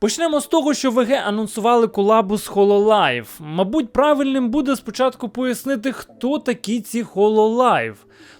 Почнемо з того, що ВГ анонсували колабу з HoloLive. Мабуть, правильним буде спочатку пояснити, хто такі ці HoloLive.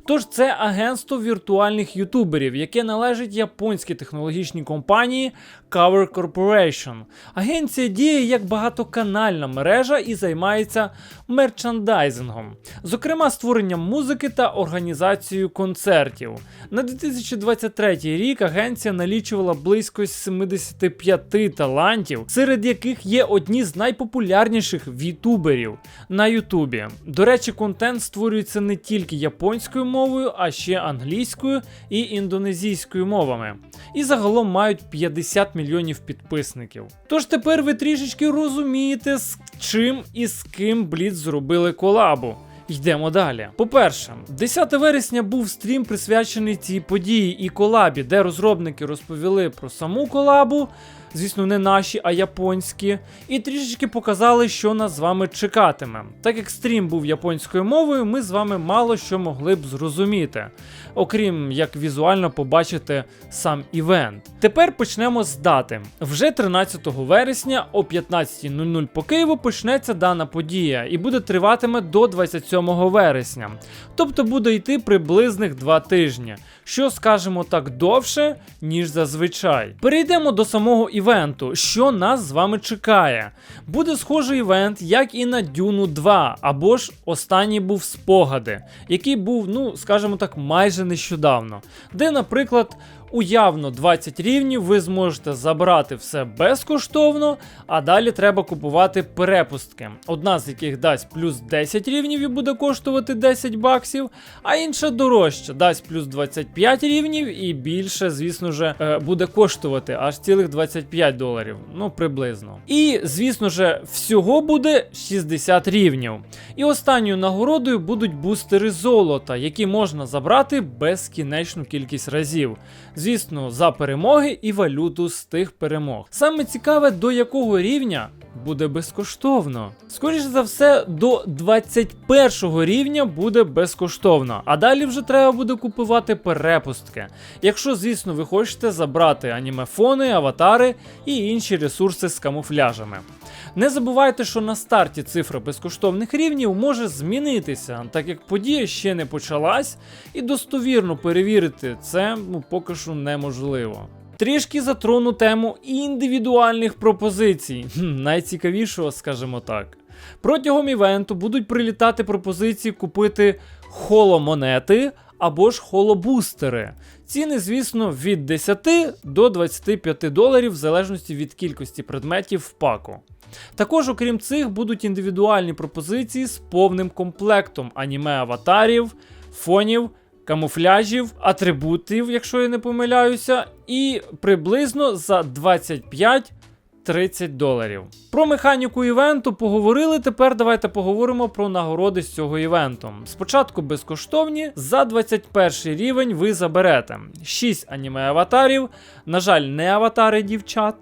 Тож це агентство віртуальних ютуберів, яке належить японській технологічній компанії Cover Corporation. Агенція діє як багатоканальна мережа і займається мерчандайзингом, зокрема створенням музики та організацією концертів. На 2023 рік агенція налічувала близько 75 талантів, серед яких є одні з найпопулярніших вітуберів на Ютубі. До речі, контент створюється не тільки японською мовою, а ще англійською і індонезійською мовами. І загалом мають 50 мільйонів підписників. Тож тепер ви трішечки розумієте, з чим і з ким Бліц зробили колабу. Йдемо далі. По-перше, 10 вересня був стрім присвячений цій події і колабі, де розробники розповіли про саму колабу, звісно, не наші, а японські, і трішечки показали, що нас з вами чекатиме. Так як стрім був японською мовою, ми з вами мало що могли б зрозуміти, окрім як візуально побачити сам івент. Тепер почнемо з дати. Вже 13 вересня о 15.00 по Києву почнеться дана подія і буде триватиме до 27 вересня. Тобто буде йти приблизних 2 тижні, що скажімо так довше, ніж зазвичай. Перейдемо до самого івенту, що нас з вами чекає. Буде схожий івент, як і на Дюну 2, або ж останній був спогади, який був, ну скажімо так, майже нещодавно, де, наприклад, уявно 20 рівнів ви зможете забрати все безкоштовно, а далі треба купувати перепустки. Одна з яких дасть плюс 10 рівнів і буде коштувати 10 баксів, а інша дорожча дасть плюс 25 рівнів і більше, звісно ж, е, буде коштувати аж цілих 25 доларів. Ну, приблизно. І, звісно ж, всього буде 60 рівнів. І останньою нагородою будуть бустери золота, які можна забрати безкінечну кількість разів. Звісно, за перемоги і валюту з тих перемог. Саме цікаве, до якого рівня буде безкоштовно. Скоріше за все, до 21 рівня буде безкоштовно, а далі вже треба буде купувати перепустки. Якщо, звісно, ви хочете забрати анімефони, аватари і інші ресурси з камуфляжами. Не забувайте, що на старті цифра безкоштовних рівнів може змінитися, так як подія ще не почалась, і достовірно перевірити це ну, поки що неможливо. Трішки затрону тему індивідуальних пропозицій, Хм, найцікавішого, скажімо так. Протягом івенту будуть прилітати пропозиції купити холомонети або ж холобустери. Ціни, звісно, від 10 до 25 доларів в залежності від кількості предметів в паку. Також, окрім цих, будуть індивідуальні пропозиції з повним комплектом аніме-аватарів, фонів, камуфляжів, атрибутів, якщо я не помиляюся, і приблизно за 25 30 доларів. Про механіку івенту поговорили. Тепер давайте поговоримо про нагороди з цього івенту. Спочатку безкоштовні, за 21 рівень ви заберете 6 аніме-аватарів, на жаль, не аватари дівчат.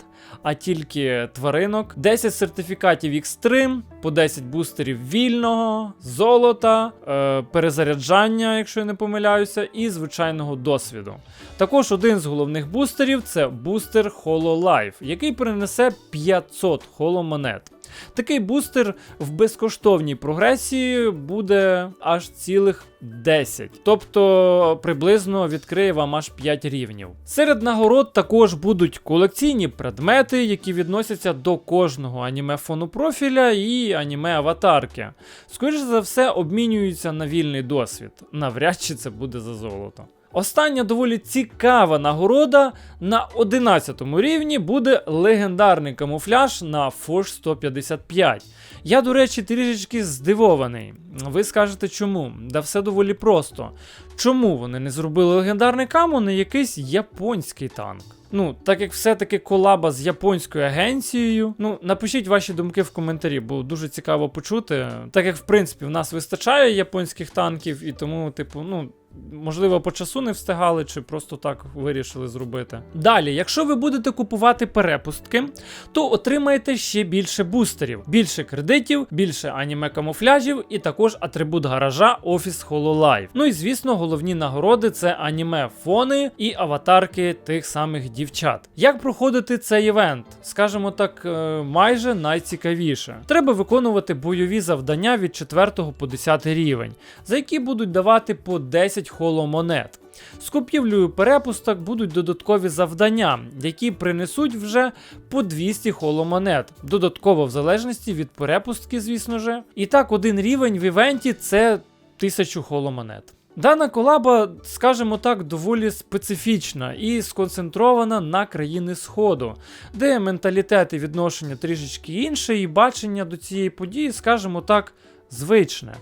А тільки тваринок, 10 сертифікатів X3, по 10 бустерів вільного, золота, е, перезаряджання, якщо я не помиляюся, і звичайного досвіду. Також один з головних бустерів це бустер HoloLife, який принесе 500 холомонет. Такий бустер в безкоштовній прогресії буде аж цілих 10, тобто приблизно відкриє вам аж 5 рівнів. Серед нагород також будуть колекційні предмети, які відносяться до кожного аніме-фону профіля і аніме-аватарки. Скоріше за все, обмінюються на вільний досвід. Навряд чи це буде за золото. Остання доволі цікава нагорода на 11 рівні буде легендарний камуфляж на Forge 155. Я, до речі, трішечки здивований. Ви скажете чому? Да все доволі просто. Чому вони не зробили легендарний каму на якийсь японський танк? Ну, так як все-таки колаба з японською агенцією. Ну, напишіть ваші думки в коментарі, бо дуже цікаво почути. Так як, в принципі, в нас вистачає японських танків, і тому, типу, ну. Можливо, по часу не встигали, чи просто так вирішили зробити. Далі, якщо ви будете купувати перепустки, то отримаєте ще більше бустерів, більше кредитів, більше аніме камуфляжів і також атрибут гаража Office HoloLive. Ну і звісно, головні нагороди це аніме фони і аватарки тих самих дівчат. Як проходити цей івент? Скажімо так, е, майже найцікавіше. Треба виконувати бойові завдання від 4 по 10 рівень, за які будуть давати по 10 холомонет. З купівлею перепусток будуть додаткові завдання, які принесуть вже по 200 холомонет, додатково в залежності від перепустки, звісно же. І так, один рівень в івенті це 1000 холомонет. Дана колаба, скажімо так, доволі специфічна і сконцентрована на країни Сходу, де менталітет і відношення трішечки інше, і бачення до цієї події, скажімо так, звичне.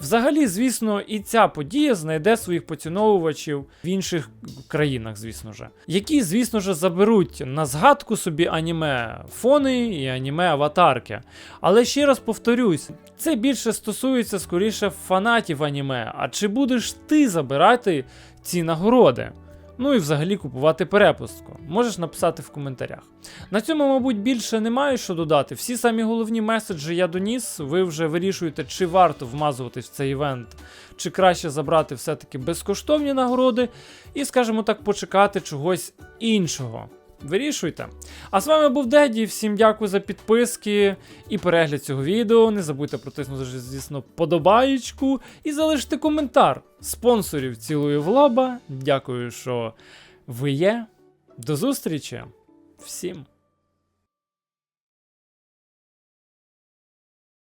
Взагалі, звісно, і ця подія знайде своїх поціновувачів в інших країнах, звісно ж, які, звісно ж, заберуть на згадку собі аніме фони і аніме аватарки. Але ще раз повторюсь, це більше стосується скоріше фанатів аніме. А чи будеш ти забирати ці нагороди? Ну і взагалі купувати перепустку. Можеш написати в коментарях. На цьому, мабуть, більше немає що додати. Всі самі головні меседжі я доніс. Ви вже вирішуєте, чи варто вмазуватись в цей івент, чи краще забрати все-таки безкоштовні нагороди, і, скажімо так, почекати чогось іншого. Вирішуйте. А з вами був Деді. Всім дякую за підписки і перегляд цього відео. Не забудьте протиснути, звісно, подобаєчку і залишити коментар. Спонсорів цілую в лоба. Дякую, що ви є. До зустрічі всім!